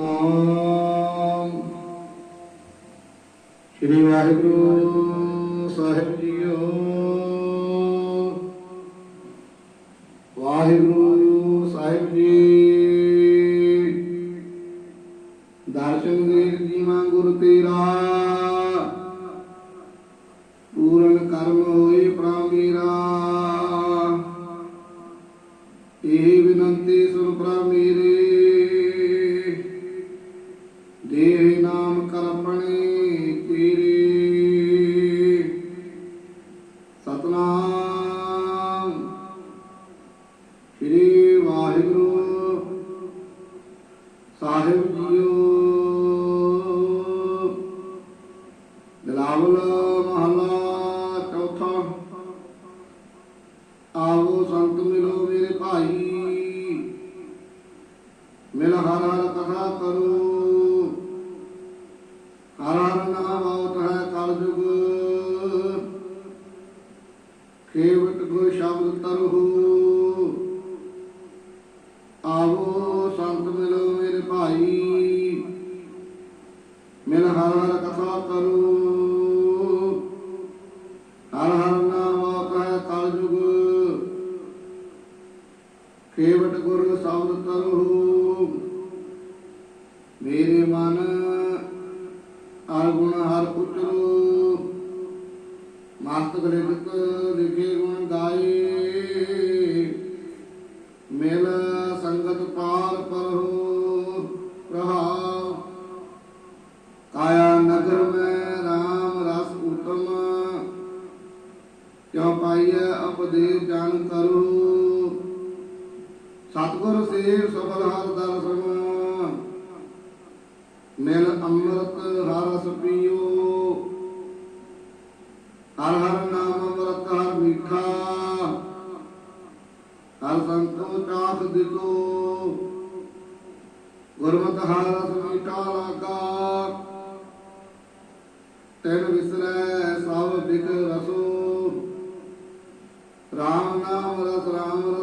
ਸਤਨਾਮ ਸ੍ਰੀ ਵਾਹਿਗੁਰੂ ਸਾਹਿਬ ਜੀਓ। ਵਾਹਿਗੁਰੂ ਸਾਹਿਬ ਜੀ। ਦਰਸ਼ਨ ਦੇ ਜੀਵਾਂ ਗੁਰ ਤੇਰਾ। ਵਾਹਿਗੁਰੂ ਸਾਹਿਬ ਜੀਓ। ਦਿਲਾਵਲ ਮਹਲਾ ਚੌਥਾ। ਆਵੋ ਸੰਤ ਮਿਲੋ ਮੇਰੇ ਭਾਈ। ਮਿਲ ਹਰ ਹਰ ਕਥਾ ਕਰੋ। ਹਰ ਹਰ ਨਾਮ ਆਉਤ ਹੈ ਕਲ ਜੁਗ। ਖੇਵਟ ਖੇਵਟ ਗੁਰ ਸ਼ਬਦ ਤਰਹੁ ਮੇਰੇ ਮਨ ਹਰ ਹਰ ਉਚਰੋ ਮਸਤਕ ਲਿਖਤ ਲਿਖੇ ਗੁਣ ਗਾਏ। ਮਿਲ ਸੰਗਤ ਪਾਰ ਪਰਹੁ ਰਹਾਉ ਕਾਇਆ ਨਗਰ ਮੈਂ RAM ਰਸ ਉਤਮ, ਕਿਉ ਪਾਈਐ ਉਪਦੇਸ਼ ਜਾਣ ਕਰੋ ਸਤਿਗੁਰ ਸੇਵ ਸਫਲ ਹਰ ਦਰਸ਼ਨ ਮਿਲ ਅੰਮ੍ਰਿਤ ਹਰ ਰਸ ਪੀਓ ਹਰ ਹਰ ਨਾਮ ਅੰਮ੍ਰਿਤ, ਹਰ ਮੀਠਾ। ਹਰ ਸੰਤੋ ਚਾਖ ਦਿਤੋ। ਗੁਰਮਤਿ ਹਰ ਰਸ ਮੀਠਾ ਲਾਗਾ। ਤੈਨ ਵਿਸਰੈ ਸਭ ਬਿਕ ਰਸੋ। ਰਾਮ ਨਾਮ ਰਸ ਰਾਮ ਰਸਾਇਨ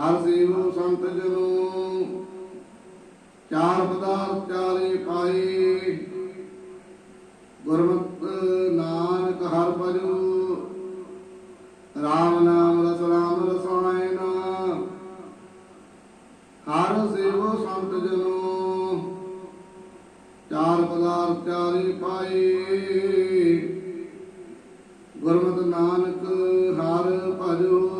ਹਰ ਸੇਵੋ ਸੰਤ ਜਨੋ, ਚਾਰ ਪਦਾਰਥ ਚਾਰੇ ਪਾਏ ਗੁਰਮਤ ਨਾਨਕ ਹਰ ਭਜੋ ਰਾਮ ਨਾਮ ਰਸ ਰਾਮ ਰਸਾਇਨ ਹਰ ਸੇਵੋ ਸੰਤ ਜਨੋ, ਚਾਰ ਪਦਾਰਥ ਚਾਰੇ ਪਾਏ ਗੁਰਮਤਿ ਨਾਨਕ ਹਰ ਭਜੋ